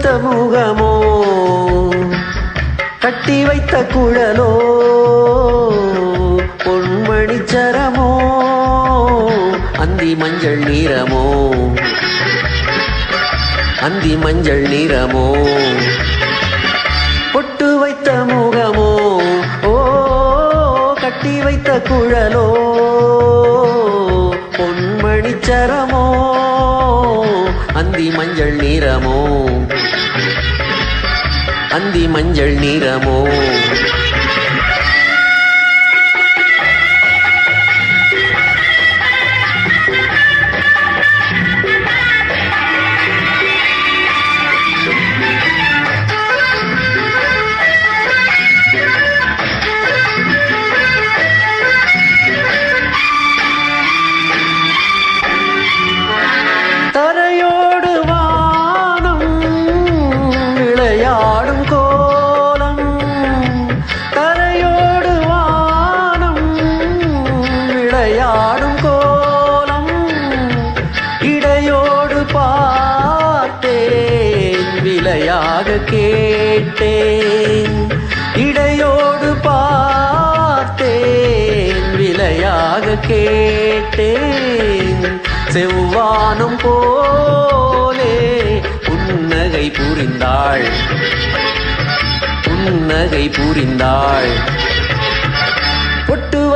வைத்த முகமோ? கட்டி வைத்த குழலோ? பொன்மணி சரமோ? அந்தி மஞ்சள் நீரமோ அந்தி மஞ்சள் நீரமோ பொட்டு வைத்த முகமோ? ஓ கட்டி வைத்த குழலோ? பொன்மணி சரமோ? அந்தி மஞ்சள் நீரமோ அந்தி மஞ்சள் நீரமோ விளையாடும் கோலம் இடையோடு பார்த்தேன் விலையாக கேட்டேன். இடையோடு பார்த்தேன் விலையாக கேட்டேன். செவ்வானும் போலே புன்னகை புரிந்தாள் புன்னகை புரிந்தாள்.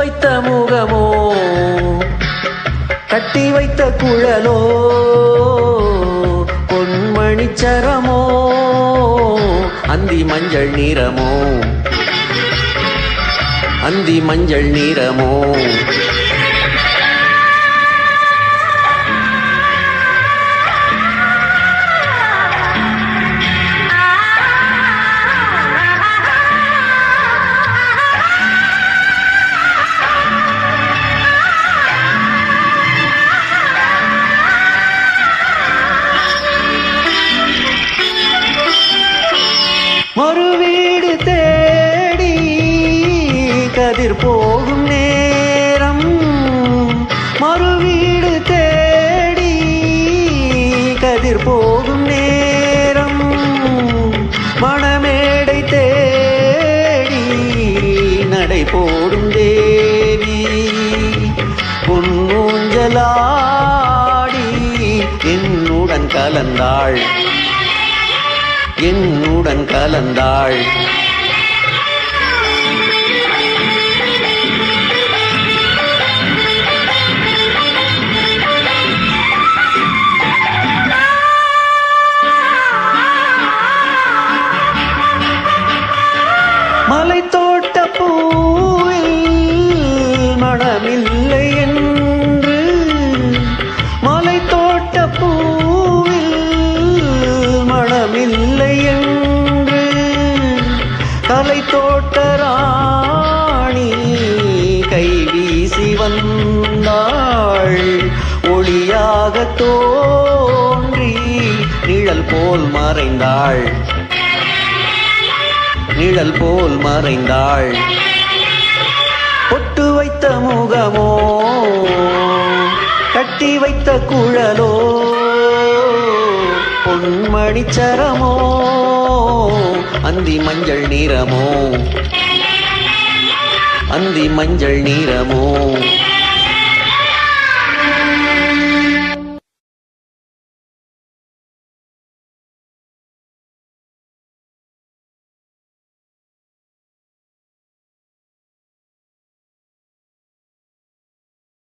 வைத்த முகமோ கட்டி வைத்த குழலோ பொன்மணி சரமோ அந்தி மஞ்சள் நிறமோ அந்தி மஞ்சள் நிறமோ. ஒரு வீடு தேடி கதிர் போகும் நேரம். மறு வீடு தேடி கதிர் போகும் நேரம். மணமேடை தேடி நடை போடும் தேவி. பொன்னூஞ்சலாடி என்னுடன் கலந்தாள். என்னுடன் கலந்தாள். தலை தோட்ட ராணி கை வீசி வந்தாள். ஒளியாக தோன்றி நிழல் போல் மறைந்தாள். நிழல் போல் மறைந்தாள். பொட்டு வைத்த முகமோ கட்டி வைத்த குழலோ பொன்மணி சரமோ அந்தி மஞ்சள் நீரமோ? அந்தி மஞ்சள் நீரமோ?